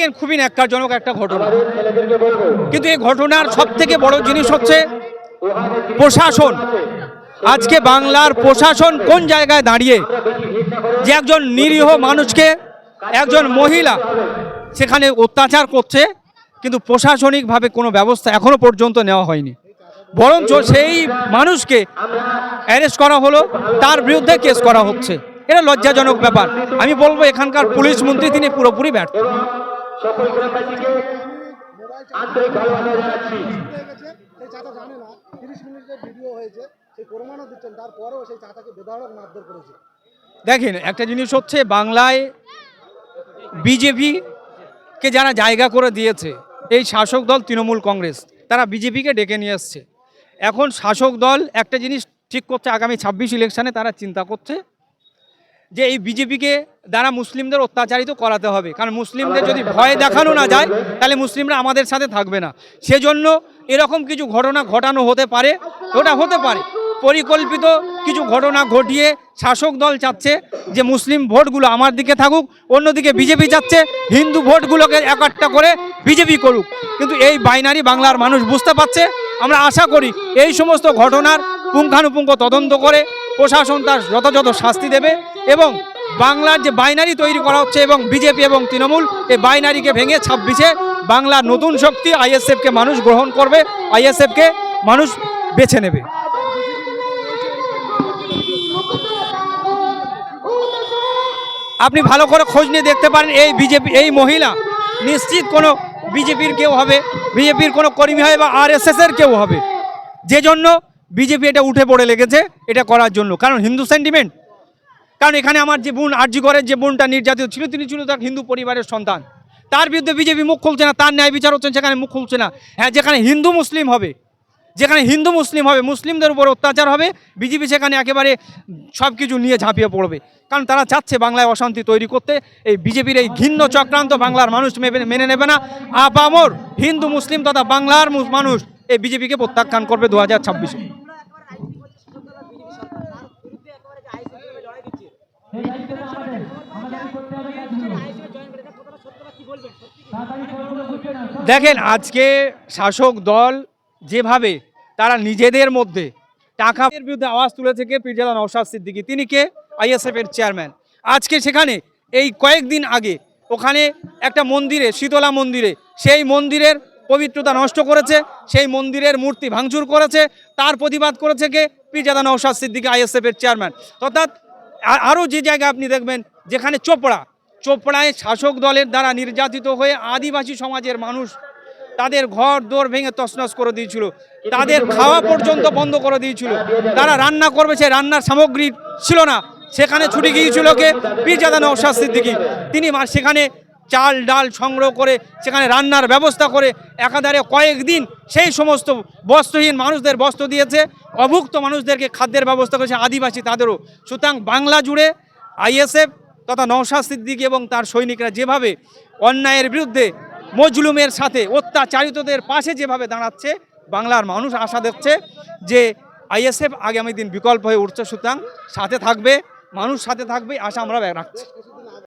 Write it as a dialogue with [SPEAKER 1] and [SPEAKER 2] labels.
[SPEAKER 1] দেখেন খুবই ন্যাক্কারজনক একটা ঘটনা। কিন্তু এই ঘটনার সব থেকে বড় জিনিস হচ্ছে প্রশাসন। আজকে বাংলার প্রশাসন কোন জায়গায় দাঁড়িয়ে যে একজন নিরীহ মানুষকে একজন মহিলা সেখানে অত্যাচার করছে কিন্তু প্রশাসনিকভাবে কোনো ব্যবস্থা এখনও পর্যন্ত নেওয়া হয়নি। বরঞ্চ সেই মানুষকে অ্যারেস্ট করা হলো তার বিরুদ্ধে কেস করা হচ্ছে। এটা লজ্জাজনক ব্যাপার। আমি বলব এখানকার পুলিশ মন্ত্রী তিনি পুরোপুরি ব্যর্থ।
[SPEAKER 2] সকল গ্রামবাসীকে আন্তরিক ভালোবাসা জানাচ্ছি।
[SPEAKER 3] সেই চাচা জানে না তিরিশ মিনিটের ভিডিও হয়েছে সেই প্রমাণও দিচ্ছেন তারপরেও সেই চাচাকে বেধড়ক মারধর করেছে।
[SPEAKER 1] দেখেন একটা জিনিস হচ্ছে বাংলায় বিজেপিকে যারা জায়গা করে দিয়েছে এই শাসক দল তৃণমূল কংগ্রেস তারা বিজেপিকে ডেকে নিয়ে এসছে। এখন শাসক দল একটা জিনিস ঠিক করছে আগামী ছাব্বিশ ইলেকশনে তারা চিন্তা করছে যে এই বিজেপিকে দ্বারা মুসলিমদের অত্যাচারিত করাতে হবে। কারণ মুসলিমদের যদি ভয় দেখানো না যায়, তাহলে মুসলিমরা আমাদের সাথে থাকবে না। সেজন্য এরকম কিছু ঘটনা ঘটানো হতে পারে, ওটা হতে পারে। পরিকল্পিত কিছু ঘটনা ঘটিয়ে শাসক দল চাচ্ছে যে মুসলিম ভোটগুলো আমার দিকে থাকুক, অন্যদিকে বিজেপি চাচ্ছে হিন্দু ভোটগুলোকে একাট্টা করে বিজেপি করুক। কিন্তু এই বাইনারি বাংলার মানুষ বুঝতে পারছে, আমরা আশা করি এই সমস্ত ঘটনার পুঙ্খানুপুঙ্খ তদন্ত করে প্রশাসন তার যথাযথ শাস্তি দেবে। এবং বাংলার যে বাইনারি তৈরি করা হচ্ছে এবং বিজেপি এবং তৃণমূল, এই বাইনারিকে ভেঙে ছাব্বিশে বাংলার নতুন শক্তি আইএসএফকে মানুষ গ্রহণ করবে, আইএসএফকে মানুষ বেছে নেবে। আপনি ভালো করে খোঁজ নিয়ে দেখতে পারেন, এই বিজেপি, এই মহিলা নিশ্চিত কোনো বিজেপির কেউ হবে, বিজেপির কোনো কর্মী হয় বা আরএসএস এর কেউ হবে। যে জন্য বিজেপি এটা উঠে পড়ে লেগেছে, এটা করার জন্য। কারণ হিন্দু সেন্টিমেন্ট কারণ এখানে আমার যে বোন আরজি করের যে বোনটা নির্যাতিত ছিল, তিনি ছিল তার হিন্দু পরিবারের সন্তান। তার বিরুদ্ধে বিজেপি মুখ খুলছে না, তার ন্যায় বিচার হচ্ছেন সেখানে মুখ খুলছে না। হ্যাঁ যেখানে হিন্দু মুসলিম হবে, যেখানে হিন্দু মুসলিম হবে, মুসলিমদের উপর অত্যাচার হবে, বিজেপি সেখানে একেবারে সব কিছু নিয়ে ঝাঁপিয়ে পড়বে। কারণ তারা চাচ্ছে বাংলায় অশান্তি তৈরি করতে, এই বিজেপির এই ঘিন্ন চক্রান্ত বাংলার মানুষ মেনে মেনে নেবে না। আপামর হিন্দু, মুসলিম তথা বাংলার মানুষ এই বিজেপিকে প্রত্যাখ্যান করবে দু হাজার ছাব্বিশে। দেখেন, আজকে শাসক দল যেভাবে তারা নিজেদের মধ্যে টাকার বিরুদ্ধে আওয়াজ তুলেছে কে? পীরজাদা নওশাদ সিদ্দিকী। তিনি কে? আইএসএফ এর চেয়ারম্যান। আজকে সেখানে, এই কয়েকদিন আগে, ওখানে একটা মন্দিরে, শীতলা মন্দিরে, সেই মন্দিরের পবিত্রতা নষ্ট করেছে, সেই মন্দিরের মূর্তি ভাঙচুর করেছে, তার প্রতিবাদ করেছে কে? পীরজাদা নওশাদ সিদ্দিকী, আইএসএফ এর চেয়ারম্যান। অর্থাৎ আরও যে জায়গায় আপনি দেখবেন, যেখানে চোপড়া, চোপড়ায় শাসক দলের দ্বারা নির্যাতিত হয়ে আদিবাসী সমাজের মানুষ তাদের ঘর, দোর ভেঙে তসনস করে দিয়েছিল। তাদের খাওয়া পর্যন্ত বন্ধ করে দিয়েছিল। তারা রান্না করবে, সে রান্নার সামগ্রী ছিল না। সেখানে ছুটে গিয়েছিল কে? পীরজাদা নওশাদ দিকে তিনি সেখানে চাল, ডাল সংগ্রহ করে, সেখানে রান্নার ব্যবস্থা করে, একাধারে কয়েকদিন সেই সমস্ত বস্ত্রহীন মানুষদের বস্ত্র দিয়েছে। অভুক্ত মানুষদেরকে খাদ্যের ব্যবস্থা করেছে আদিবাসী তাদেরও। সুতরাং বাংলা জুড়ে আইএসএফ তথা নওশাদ সিদ্দিকী এবং তার সৈনিকরা যেভাবে অন্যায়ের বিরুদ্ধে মজলুমের সাথে অত্যাচারিতদের পাশে যেভাবে দাঁড়াচ্ছে, বাংলার মানুষ আশা দেখছে যে আইএসএফ আগামী দিন বিকল্প হয়ে উঠছে। সুতরাং সাথে থাকবে, মানুষ সাথে থাকবে, আশা আমরা রাখছি।